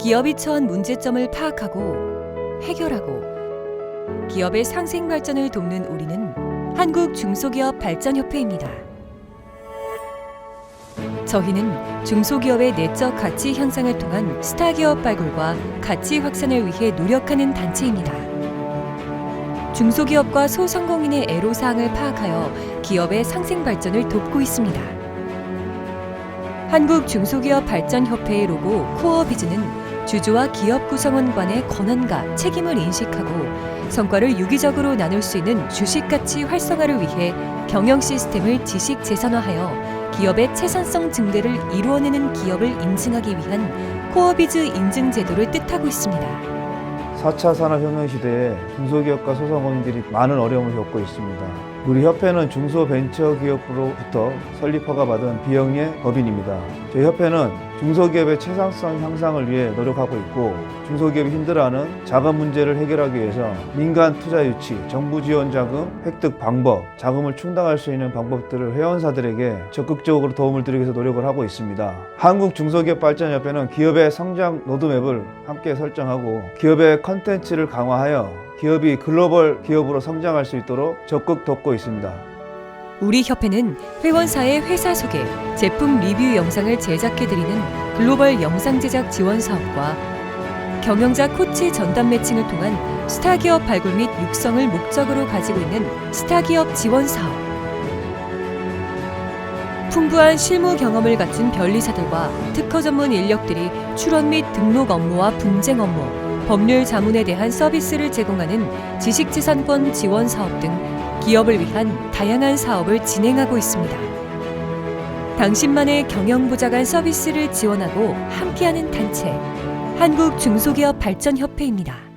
기업이 처한 문제점을 파악하고 해결하고 기업의 상생 발전을 돕는 우리는 한국 중소기업 발전협회입니다. 저희는 중소기업의 내적 가치 향상을 통한 스타 기업 발굴과 가치 확산을 위해 노력하는 단체입니다. 중소기업과 소상공인의 애로사항을 파악하여 기업의 상생 발전을 돕고 있습니다. 한국 중소기업 발전협회의 로고 코어 비즈는 주주와 기업 구성원 간의 권한과 책임을 인식하고 성과를 유기적으로 나눌 수 있는 주식 가치 활성화를 위해 경영 시스템을 지식 재산화하여 기업의 채산성 증대를 이루어내는 기업을 인증하기 위한 코어 비즈 인증 제도를 뜻하고 있습니다. 4차 산업혁명 시대에 중소기업과 소상공인들이 많은 어려움을 겪고 있습니다. 우리 협회는 중소벤처기업으로부터 설립 허가 받은 비영리의 법인입니다. 저희 협회는 중소기업의 최상성 향상을 위해 노력하고 있고 중소기업이 힘들어하는 자금 문제를 해결하기 위해서 민간 투자 유치, 정부 지원 자금 획득 방법, 자금을 충당할 수 있는 방법들을 회원사들에게 적극적으로 도움을 드리기 위해서 노력을 하고 있습니다. 한국 중소기업 발전협회는 기업의 성장 로드맵을 함께 설정하고 기업의 컨텐츠를 강화하여 기업이 글로벌 기업으로 성장할 수 있도록 적극 돕고 있습니다. 우리 협회는 회원사의 회사 소개, 제품 리뷰 영상을 제작해드리는 글로벌 영상 제작 지원 사업과 경영자 코치 전담 매칭을 통한 스타 기업 발굴 및 육성을 목적으로 가지고 있는 스타 기업 지원 사업. 풍부한 실무 경험을 갖춘 변리사들과 특허 전문 인력들이 출원 및 등록 업무와 분쟁 업무, 법률 자문에 대한 서비스를 제공하는 지식재산권 지원 사업 등 기업을 위한 다양한 사업을 진행하고 있습니다. 당신만의 경영보좌관 서비스를 지원하고 함께하는 단체 한국 중소기업 발전협회입니다.